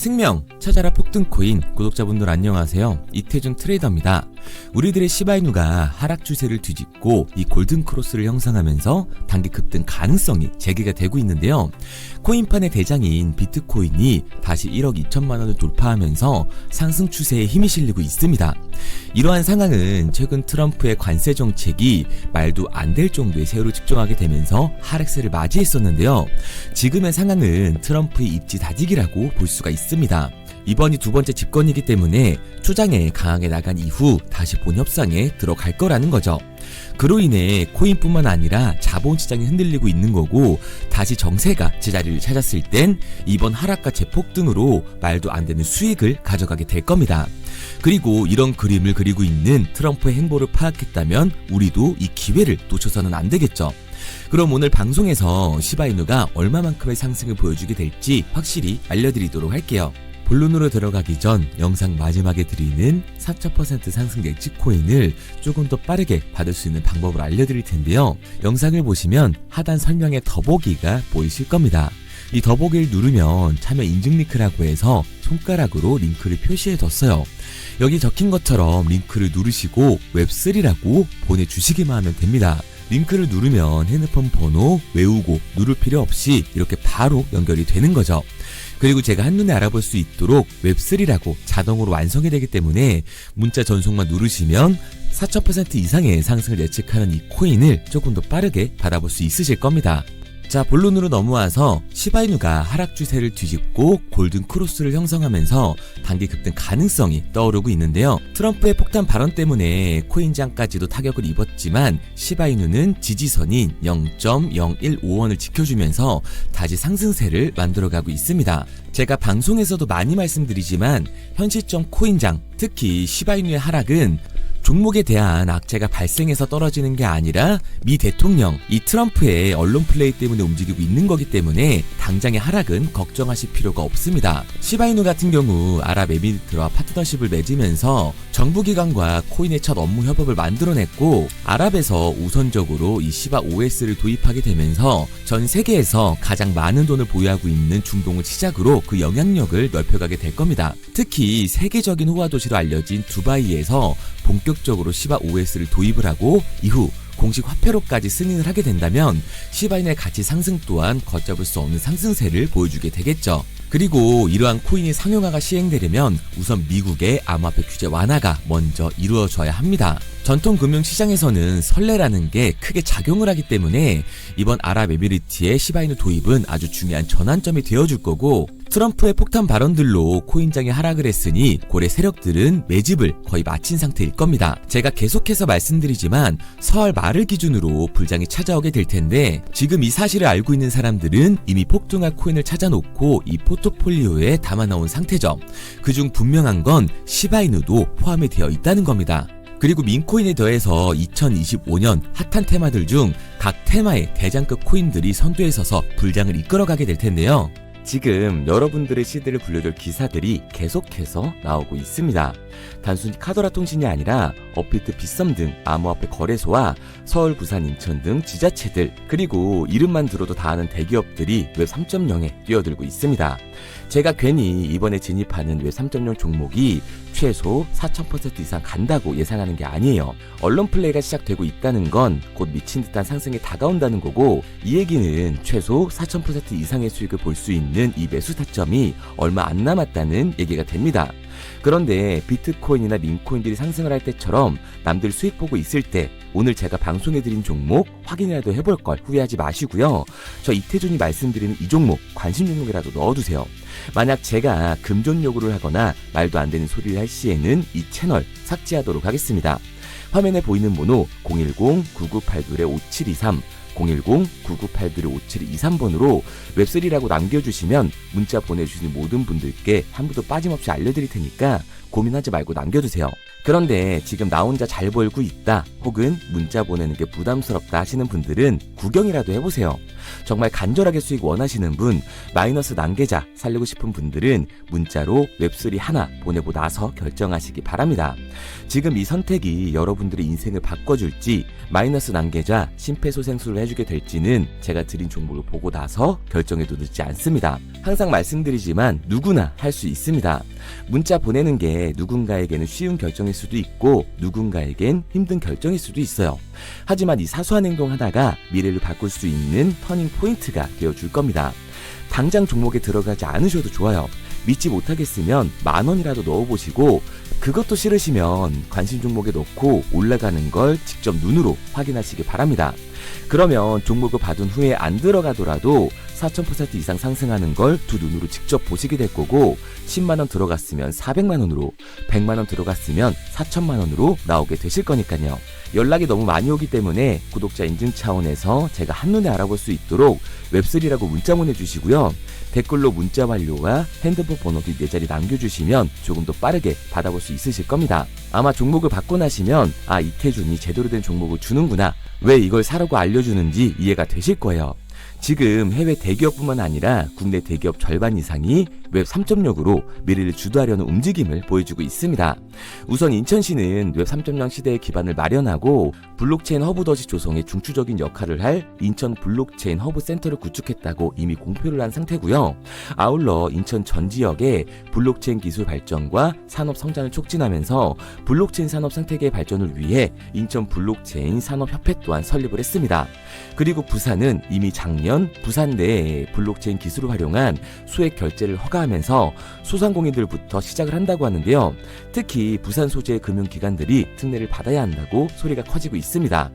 특명 찾아라 폭등코인 구독자분들 안녕하세요 이태준 트레이더입니다 우리들의 시바이누가 하락 추세를 뒤집고 이 골든 크로스를 형성하면서 단기 급등 가능성이 재개가 되고 있는데요 코인판의 대장인 비트코인이 다시 1억 2천만 원을 돌파하면서 상승 추세에 힘이 실리고 있습니다 이러한 상황은 최근 트럼프의 관세 정책이 말도 안 될 정도의 세월을 측정하게 되면서 하락세를 맞이했었는데요. 지금의 상황은 트럼프의 입지 다지기라고 볼 수가 있습니다. 이번이 두 번째 집권이기 때문에 추장에 강하게 나간 이후 다시 본 협상에 들어갈 거라는 거죠. 그로 인해 코인뿐만 아니라 자본 시장이 흔들리고 있는 거고 다시 정세가 제자리를 찾았을 땐 이번 하락과 재폭 등으로 말도 안 되는 수익을 가져가게 될 겁니다. 그리고 이런 그림을 그리고 있는 트럼프의 행보를 파악했다면 우리도 이 기회를 놓쳐서는 안 되겠죠. 그럼 오늘 방송에서 시바이누가 얼마만큼의 상승을 보여주게 될지 확실히 알려드리도록 할게요. 본론으로 들어가기 전 영상 마지막에 드리는 4,000% 상승 예측 코인을 조금 더 빠르게 받을 수 있는 방법을 알려드릴 텐데요. 영상을 보시면 하단 설명에 더보기가 보이실 겁니다. 이 더보기를 누르면 참여 인증 링크라고 해서 손가락으로 링크를 표시해 뒀어요. 여기 적힌 것처럼 링크를 누르시고 웹3라고 보내주시기만 하면 됩니다. 링크를 누르면 핸드폰 번호 외우고 누를 필요 없이 이렇게 바로 연결이 되는 거죠. 그리고 제가 한눈에 알아볼 수 있도록 웹3라고 자동으로 완성이 되기 때문에 문자 전송만 누르시면 4,000% 이상의 상승을 예측하는 이 코인을 조금 더 빠르게 받아볼 수 있으실 겁니다. 자, 본론으로 넘어와서 시바이누가 하락 추세를 뒤집고 골든 크로스를 형성하면서 단기 급등 가능성이 떠오르고 있는데요. 트럼프의 폭탄 발언 때문에 코인장까지도 타격을 입었지만 시바이누는 지지선인 0.015원을 지켜주면서 다시 상승세를 만들어가고 있습니다. 제가 방송에서도 많이 말씀드리지만 현시점 코인장, 특히 시바이누의 하락은 종목에 대한 악재가 발생해서 떨어지는 게 아니라 미 대통령, 이 트럼프의 언론 플레이 때문에 움직이고 있는 거기 때문에 당장의 하락은 걱정하실 필요가 없습니다. 시바이누 같은 경우 아랍에미리트와 파트너십을 맺으면서 정부기관과 코인의 첫 업무 협업을 만들어냈고 아랍에서 우선적으로 이 시바 OS를 도입하게 되면서 전 세계에서 가장 많은 돈을 보유하고 있는 중동을 시작으로 그 영향력을 넓혀가게 될 겁니다. 특히 세계적인 호화 도시로 알려진 두바이에서 본격 적으로 시바 OS를 도입을 하고 이후 공식 화폐로까지 승인을 하게 된다면 시바인의 가치 상승 또한 걷잡을 수 없는 상승세를 보여주게 되겠죠. 그리고 이러한 코인이 상용화가 시행되려면 우선 미국의 암호화폐 규제 완화가 먼저 이루어져야 합니다. 전통 금융 시장에서는 선례라는 게 크게 작용을 하기 때문에 이번 아랍에미리트의 시바이누 도입은 아주 중요한 전환점이 되어줄 거고 트럼프의 폭탄 발언들로 코인장이 하락을 했으니 고래 세력들은 매집을 거의 마친 상태일 겁니다. 제가 계속해서 말씀드리지만 설월 말을 기준으로 불장이 찾아오게 될 텐데 지금 이 사실을 알고 있는 사람들은 이미 폭등할 코인을 찾아놓고 이 포트폴리오에 담아놓은 상태죠. 그중 분명한 건 시바이누도 포함이 되어 있다는 겁니다. 그리고 민코인에 더해서 2025년 핫한 테마들 중 각 테마의 대장급 코인들이 선두에 서서 불장을 이끌어가게 될 텐데요. 지금 여러분들의 시대를 불려줄 기사들이 계속해서 나오고 있습니다. 단순히 카더라 통신이 아니라 어피트 빗썸 등 암호화폐 거래소와 서울, 부산, 인천 등 지자체들 그리고 이름만 들어도 다 아는 대기업들이 웹 3.0에 뛰어들고 있습니다. 제가 괜히 이번에 진입하는 웹3.0 종목이 최소 4,000% 이상 간다고 예상하는 게 아니에요. 언론 플레이가 시작되고 있다는 건 곧 미친 듯한 상승이 다가온다는 거고 이 얘기는 최소 4,000% 이상의 수익을 볼 수 있는 이 매수 타점이 얼마 안 남았다는 얘기가 됩니다. 그런데 비트코인이나 민코인들이 상승을 할 때처럼 남들 수익 보고 있을 때 오늘 제가 방송해드린 종목 확인이라도 해볼 걸 후회하지 마시고요. 저 이태준이 말씀드리는 이 종목 관심 종목이라도 넣어두세요. 만약 제가 금전 요구를 하거나 말도 안 되는 소리를 할 시에는 이 채널 삭제하도록 하겠습니다. 화면에 보이는 번호 010-9982-5723 010-9982-5723번으로 웹3라고 남겨주시면 문자 보내주시는 모든 분들께 한 분도 빠짐없이 알려드릴 테니까 고민하지 말고 남겨주세요. 그런데 지금 나 혼자 잘 벌고 있다 혹은 문자 보내는 게 부담스럽다 하시는 분들은 구경이라도 해보세요. 정말 간절하게 수익 원하시는 분, 마이너스 난계자 살리고 싶은 분들은 문자로 웹3 하나 보내고 나서 결정하시기 바랍니다. 지금 이 선택이 여러분들의 인생을 바꿔줄지 마이너스 난계자 심폐소생술을 해주게 될지는 제가 드린 종목을 보고 나서 결정해도 늦지 않습니다. 항상 말씀드리지만 누구나 할 수 있습니다. 문자 보내는 게 누군가에게는 쉬운 결정일 수도 있고 누군가에겐 힘든 결정일 수도 있어요. 하지만 이 사소한 행동 하나가 미래를 바꿀 수 있는 터닝 포인트가 되어줄 겁니다. 당장 종목에 들어가지 않으셔도 좋아요. 믿지 못하겠으면 만 원이라도 넣어보시고 그것도 싫으시면 관심 종목에 넣고 올라가는 걸 직접 눈으로 확인하시기 바랍니다. 그러면 종목을 받은 후에 안 들어가더라도 4,000% 이상 상승하는 걸 두 눈으로 직접 보시게 될 거고 10만원 들어갔으면 400만원으로 100만원 들어갔으면 4천만원으로 나오게 되실 거니까요. 연락이 너무 많이 오기 때문에 구독자 인증 차원에서 제가 한눈에 알아볼 수 있도록 웹3라고 문자 보내주시고요. 댓글로 문자 완료와 핸드폰 번호 뒤네 자리 남겨주시면 조금 더 빠르게 받아볼 수 있으실 겁니다. 아마 종목을 받고 나시면 아 이태준이 제대로 된 종목을 주는구나 왜 이걸 사라고 알려주는지 이해가 되실 거예요. 지금 해외 대기업뿐만 아니라 국내 대기업 절반 이상이 웹 3.0으로 미래를 주도하려는 움직임을 보여주고 있습니다. 우선 인천시는 웹 3.0 시대의 기반을 마련하고 블록체인 허브 덫이 조성에 중추적인 역할을 할 인천 블록체인 허브 센터를 구축했다고 이미 공표를 한 상태고요. 아울러 인천 전 지역의 블록체인 기술 발전과 산업 성장을 촉진하면서 블록체인 산업 생태계 발전을 위해 인천 블록체인 산업협회 또한 설립을 했습니다. 그리고 부산은 이미 작년 부산 내에 블록체인 기술을 활용한 수액 결제를 허 가하면서 소상공인들부터 시작을 한다고 하는데요. 특히 부산 소재의 금융기관들이 특례를 받아야 한다고 소리가 커지고 있습니다.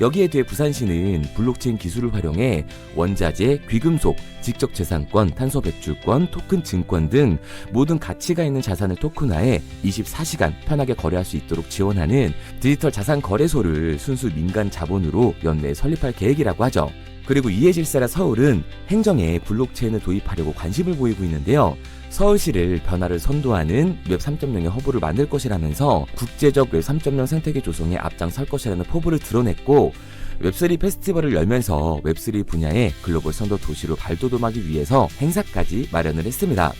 여기에 대해 부산시는 블록체인 기술을 활용해 원자재, 귀금속, 직접 재산권, 탄소 배출권, 토큰 증권 등 모든 가치가 있는 자산을 토큰화해 24시간 편하게 거래할 수 있도록 지원하는 디지털 자산 거래소를 순수 민간 자본으로 연내에 설립할 계획이라고 하죠. 그리고 이해 질세라 서울은 행정에 블록체인을 도입하려고 관심을 보이고 있는데요. 서울시를 변화를 선도하는 웹 3.0의 허브를 만들 것이라면서 국제적 웹 3.0 생태계 조성에 앞장설 것이라는 포부를 드러냈고 웹3 페스티벌을 열면서 웹3 분야의 글로벌 선도 도시로 발돋움하기 위해서 행사까지 마련을 했습니다.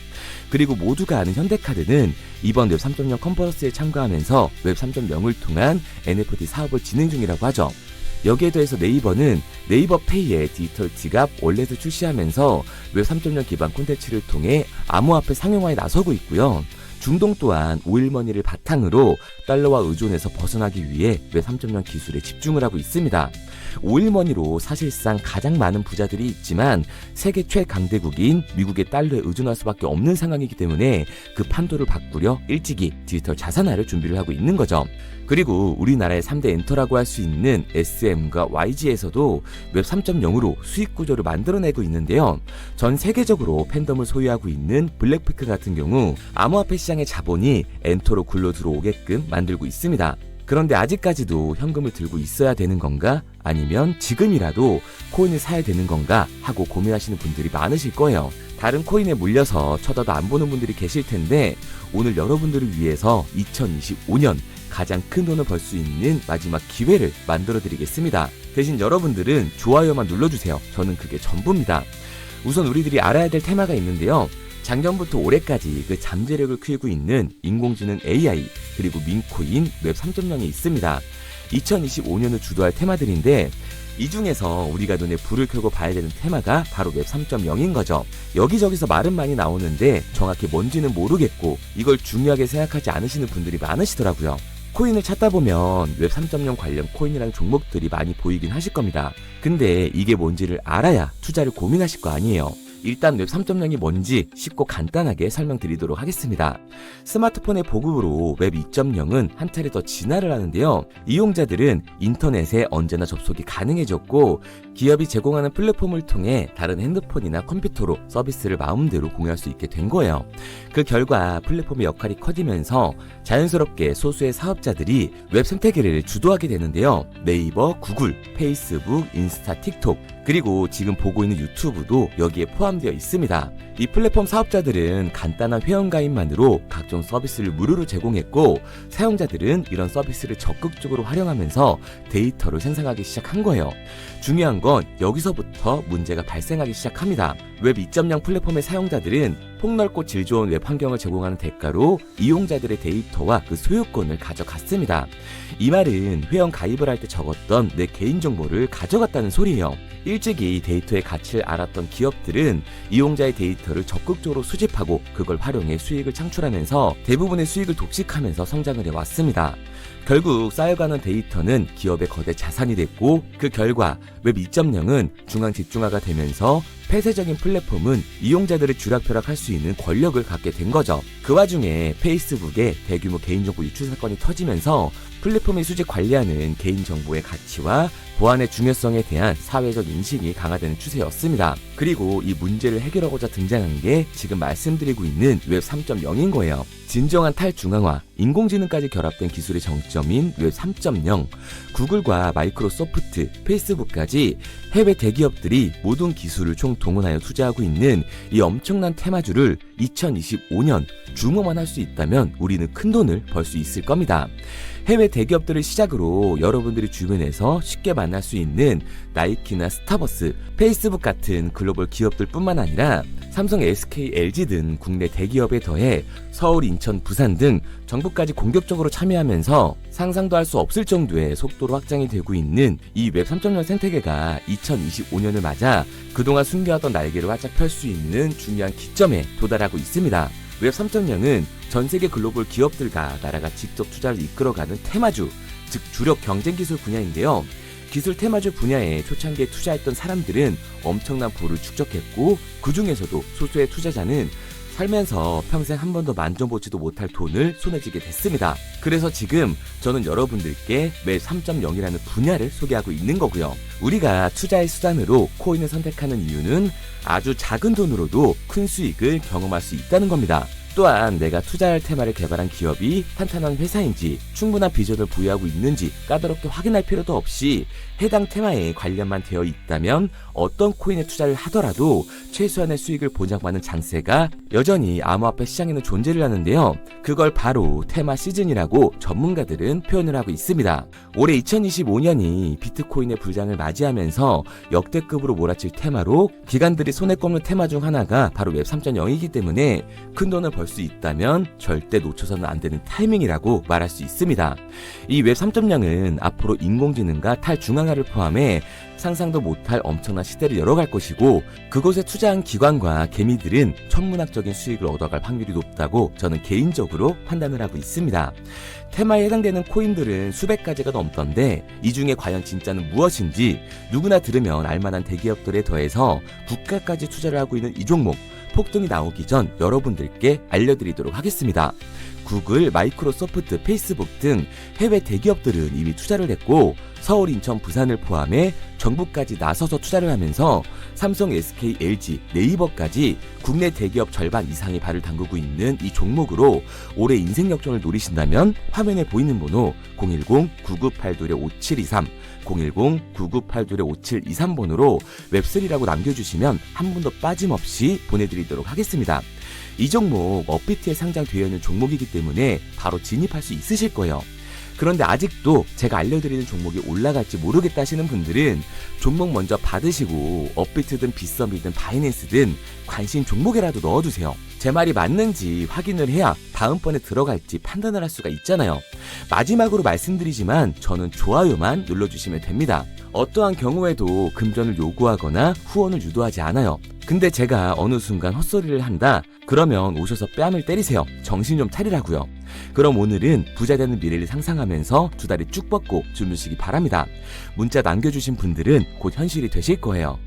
그리고 모두가 아는 현대카드는 이번 웹 3.0 컨퍼런스에 참가하면서 웹 3.0을 통한 NFT 사업을 진행 중이라고 하죠. 여기에 더해서 네이버는 네이버 페이의 디지털 지갑 월렛을 출시하면서 웹 3.0 기반 콘텐츠를 통해 암호화폐 상용화에 나서고 있고요. 중동 또한 오일머니를 바탕으로 달러와 의존에서 벗어나기 위해 웹 3.0 기술에 집중을 하고 있습니다. 오일머니로 사실상 가장 많은 부자들이 있지만 세계 최강대국인 미국의 달러에 의존할 수밖에 없는 상황이기 때문에 그 판도를 바꾸려 일찍이 디지털 자산화를 준비를 하고 있는 거죠. 그리고 우리나라의 3대 엔터라고 할 수 있는 SM과 YG에서도 웹 3.0으로 수익 구조를 만들어내고 있는데요. 전 세계적으로 팬덤을 소유하고 있는 블랙피크 같은 경우 암호화폐 시장의 자본이 엔터로 굴러 들어오게끔 만들고 있습니다. 그런데 아직까지도 현금을 들고 있어야 되는 건가? 아니면 지금이라도 코인을 사야 되는 건가? 하고 고민하시는 분들이 많으실 거예요. 다른 코인에 물려서 쳐다도 안 보는 분들이 계실 텐데 오늘 여러분들을 위해서 2025년 가장 큰 돈을 벌 수 있는 마지막 기회를 만들어 드리겠습니다. 대신 여러분들은 좋아요만 눌러주세요. 저는 그게 전부입니다. 우선 우리들이 알아야 될 테마가 있는데요. 작년부터 올해까지 그 잠재력을 키우고 있는 인공지능 AI 그리고 민코인 웹 3.0이 있습니다. 2025년을 주도할 테마들인데 이 중에서 우리가 눈에 불을 켜고 봐야 되는 테마가 바로 웹 3.0인 거죠. 여기저기서 말은 많이 나오는데 정확히 뭔지는 모르겠고 이걸 중요하게 생각하지 않으시는 분들이 많으시더라고요. 코인을 찾다 보면 웹 3.0 관련 코인이라는 종목들이 많이 보이긴 하실 겁니다. 근데 이게 뭔지를 알아야 투자를 고민하실 거 아니에요. 일단 웹 3.0이 뭔지 쉽고 간단하게 설명드리도록 하겠습니다. 스마트폰의 보급으로 웹 2.0은 한 차례 더 진화를 하는데요. 이용자들은 인터넷에 언제나 접속이 가능해졌고 기업이 제공하는 플랫폼을 통해 다른 핸드폰이나 컴퓨터로 서비스를 마음대로 공유할 수 있게 된 거예요. 그 결과 플랫폼의 역할이 커지면서 자연스럽게 소수의 사업자들이 웹 생태계를 주도하게 되는데요. 네이버, 구글, 페이스북, 인스타, 틱톡, 그리고 지금 보고 있는 유튜브도 여기에 포함 포함되어 있습니다. 이 플랫폼 사업자들은 간단한 회원가입만으로 각종 서비스를 무료로 제공했고 사용자들은 이런 서비스를 적극적으로 활용하면서 데이터를 생성하기 시작한 거예요. 중요한 건 여기서부터 문제가 발생하기 시작합니다. 웹 2.0 플랫폼의 사용자들은 폭넓고 질 좋은 웹 환경을 제공하는 대가로 이용자들의 데이터와 그 소유권을 가져갔습니다. 이 말은 회원 가입을 할 때 적었던 내 개인정보를 가져갔다는 소리예요. 일찍이 데이터의 가치를 알았던 기업들은 이용자의 데이터를 적극적으로 수집하고 그걸 활용해 수익을 창출하면서 대부분의 수익을 독식하면서 성장을 해왔습니다. 결국 쌓여가는 데이터는 기업의 거대 자산이 됐고 그 결과 웹 2.0은 중앙 집중화가 되면서 폐쇄적인 플랫폼은 이용자들의 쥐락펴락할 수 있는 권력을 갖게 된 거죠. 그 와중에 페이스북의 대규모 개인정보 유출 사건이 터지면서 플랫폼의 수집 관리하는 개인정보의 가치와 보안의 중요성에 대한 사회적 인식이 강화되는 추세였습니다. 그리고 이 문제를 해결하고자 등장한 게 지금 말씀드리고 있는 웹 3.0인 거예요. 진정한 탈중앙화, 인공지능까지 결합된 기술의 정점인 웹 3.0, 구글과 마이크로소프트, 페이스북까지 해외 대기업들이 모든 기술을 총 동원하여 투자하고 있는 이 엄청난 테마주를 2025년 주모만 할 수 있다면 우리는 큰 돈을 벌 수 있을 겁니다. 해외 대기업들을 시작으로 여러분들이 주변에서 쉽게 만날 수 있는 나이키나 스타버스, 페이스북 같은 글로벌 기업들뿐만 아니라 삼성, SK, LG 등 국내 대기업에 더해 서울, 인천, 부산 등 정부까지 공격적으로 참여하면서 상상도 할 수 없을 정도의 속도로 확장이 되고 있는 이 웹 3.0 생태계가 2025년을 맞아 그동안 숨겨왔던 날개를 활짝 펼 수 있는 중요한 기점에 도달하고 있습니다. 웹 3.0은 전 세계 글로벌 기업들과 나라가 직접 투자를 이끌어가는 테마주, 즉 주력 경쟁 기술 분야인데요. 기술 테마주 분야에 초창기에 투자했던 사람들은 엄청난 부를 축적했고 그 중에서도 소수의 투자자는 살면서 평생 한 번도 만져보지도 못할 돈을 손에 쥐게 됐습니다. 그래서 지금 저는 여러분들께 웹 3.0이라는 분야를 소개하고 있는 거고요. 우리가 투자의 수단으로 코인을 선택하는 이유는 아주 작은 돈으로도 큰 수익을 경험할 수 있다는 겁니다. 또한 내가 투자할 테마를 개발한 기업이 탄탄한 회사인지 충분한 비전을 부여하고 있는지 까다롭게 확인할 필요도 없이 해당 테마에 관련만 되어 있다면 어떤 코인에 투자를 하더라도 최소한의 수익을 보장받는 장세가 여전히 암호화폐 시장에는 존재를 하는데요. 그걸 바로 테마 시즌이라고 전문가들은 표현을 하고 있습니다. 올해 2025년이 비트코인의 불장을 맞이하면서 역대급으로 몰아칠 테마로 기관들이 손에 꼽는 테마 중 하나가 바로 웹 3.0이기 때문에 큰 돈을 벌수 있다면 절대 놓쳐서는 안 되는 타이밍이라고 말할 수 있습니다. 이 웹 3.0은 앞으로 인공지능과 탈중앙화를 포함해 상상도 못할 엄청난 시대를 열어갈 것이고 그곳에 투자한 기관과 개미들은 천문학적인 수익을 얻어갈 확률이 높다고 저는 개인적으로 판단을 하고 있습니다. 테마에 해당되는 코인들은 수백 가지가 넘던데 이 중에 과연 진짜는 무엇인지 누구나 들으면 알만한 대기업들에 더해서 국가까지 투자를 하고 있는 이 종목 폭등이 나오기 전 여러분들께 알려드리도록 하겠습니다. 구글, 마이크로소프트, 페이스북 등 해외 대기업들은 이미 투자를 했고 서울, 인천, 부산을 포함해 정부까지 나서서 투자를 하면서 삼성, SK, LG, 네이버까지 국내 대기업 절반 이상이 발을 담그고 있는 이 종목으로 올해 인생 역전을 노리신다면 화면에 보이는 번호 010-9982-5723 010-9982-5723번으로 웹3라고 남겨주시면 한 분도 빠짐없이 보내드리도록 하겠습니다. 이 종목 업비트에 상장되어 있는 종목이기 때문에 바로 진입할 수 있으실 거예요. 그런데 아직도 제가 알려드리는 종목이 올라갈지 모르겠다 하시는 분들은 종목 먼저 받으시고 업비트든 빗썸이든 바이낸스든 관심 종목에라도 넣어두세요. 제 말이 맞는지 확인을 해야 다음번에 들어갈지 판단을 할 수가 있잖아요. 마지막으로 말씀드리지만 저는 좋아요만 눌러주시면 됩니다. 어떠한 경우에도 금전을 요구하거나 후원을 유도하지 않아요. 근데 제가 어느 순간 헛소리를 한다? 그러면 오셔서 뺨을 때리세요. 정신 좀 차리라고요. 그럼 오늘은 부자 되는 미래를 상상하면서 두 다리 쭉 뻗고 주무시기 바랍니다. 문자 남겨주신 분들은 곧 현실이 되실 거예요.